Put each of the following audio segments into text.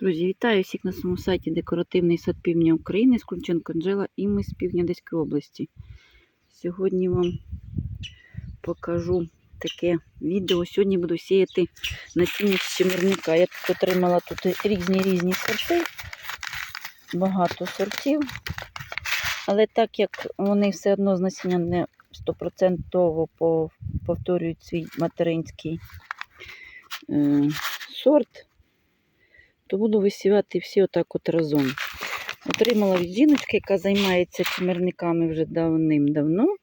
Друзі, вітаю всіх на своєму сайті Декоративний сад Півдня України з Кульченко Анжела і ми з півдня Одеської області. Сьогодні вам покажу таке відео. Сьогодні буду сіяти насіння з чимерника. Я тут отримала тут різні різні сорти, багато сортів. Але так як вони все одно з насіння не стопроцентово по- повторюють свій материнський е, сорт, то буду висівати всі отак от разом. Отримала від жіночки, яка займається чимерниками вже давним-давно.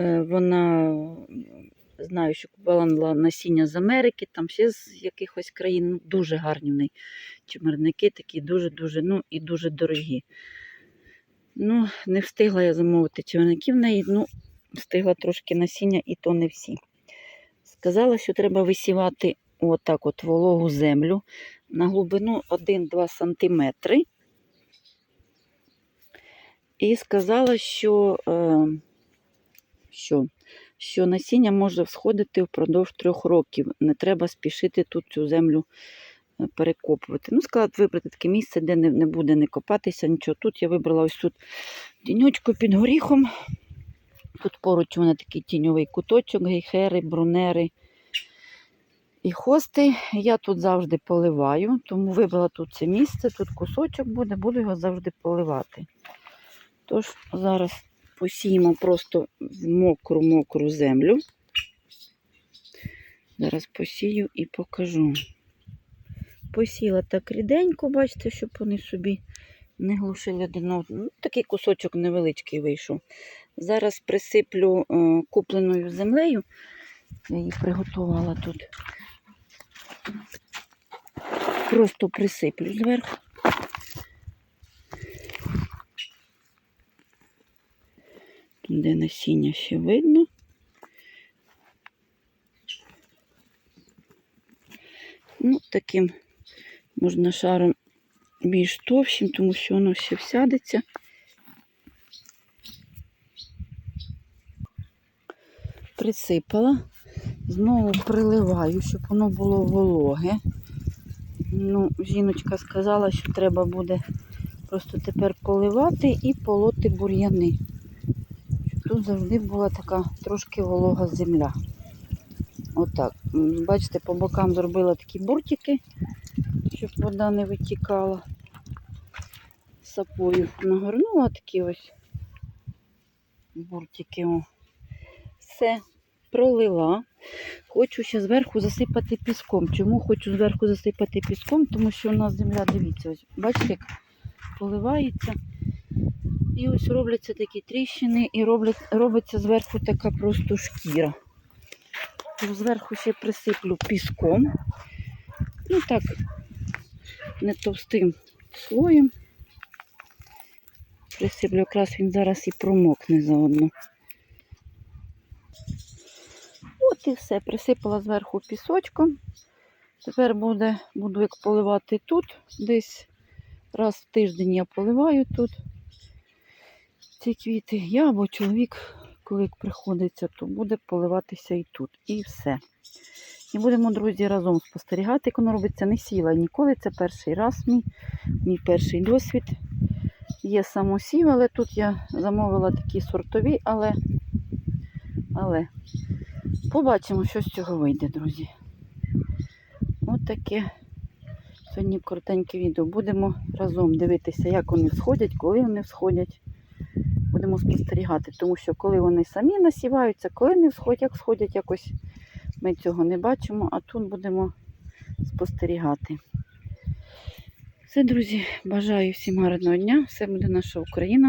Е, Вона знаю, що купувала насіння з Америки, там ще з якихось країн. Ну, Дуже гарні в неї чимерники, такі дуже-дуже, ну і дуже дорогі. Ну, не встигла я замовити чимерників в неї, ну, встигла трошки насіння, і то не всі. Сказала, що треба висівати отак от вологу землю на глибину 1-2 см. І сказала, що, е, що, що насіння може всходити впродовж трьох років. Не треба спішити тут цю землю е, перекопувати. Ну, сказала, вибрати таке місце, де не, не буде не копатися, нічого. Тут я вибрала ось тут тіньочку під горіхом. Тут поруч у мене такий тіньовий куточок, гейхери, брунери і хости. Я тут завжди поливаю, тому вибрала тут це місце, тут кусочок буде, буду його завжди поливати. Тож зараз посіємо просто в мокру-мокру землю. Зараз посію і покажу. Посіла так ріденько, бачите, щоб вони собі не глушили один одного. Ну, такий кусочок невеличкий вийшов. Зараз присиплю е, купленою землею. Я її приготувала тут. Просто присиплю зверху. Де насіння ще видно. Ну, таким можна шаром більш товщим, тому що воно ще всядеться. Присипала, знову приливаю, щоб воно було вологе. Ну, жіночка сказала, що треба буде просто тепер поливати і полоти бур'яни. Тут завжди була така трошки волога земля. Отак. Бачите, по бокам зробила такі буртики, щоб вода не витікала. Сапою нагорнула такі ось буртики. О. Все, пролила. Хочу ще зверху засипати піском. Чому хочу зверху засипати піском? Тому що у нас земля, дивіться, ось, бачите, як поливається. І ось робляться такі тріщини, і роблять, робиться зверху така просто шкіра. Зверху ще присиплю піском. Ну так, не товстим слоєм. Присиплю, якраз він зараз і промокне заодно. От і все, присипала зверху пісочком. Тепер буде, буду як поливати тут. Десь раз в тиждень я поливаю тут ці квіти. Я або чоловік, коли приходиться, то буде поливатися і тут. І все. І будемо, друзі, разом спостерігати, як воно робиться. Не сіла ніколи. Це перший раз мій, мій перший досвід. Є самосів, але тут я замовила такі сортові, але, але Побачимо, що з цього вийде, друзі. От таке сьогодні коротеньке відео. Будемо разом дивитися, як вони всходять, коли вони всходять. Будемо спостерігати, тому що коли вони самі насіваються, коли не всходять, як всходять якось ми цього не бачимо, а тут будемо спостерігати. Все, друзі, бажаю всім гарного дня. Все буде наша Україна.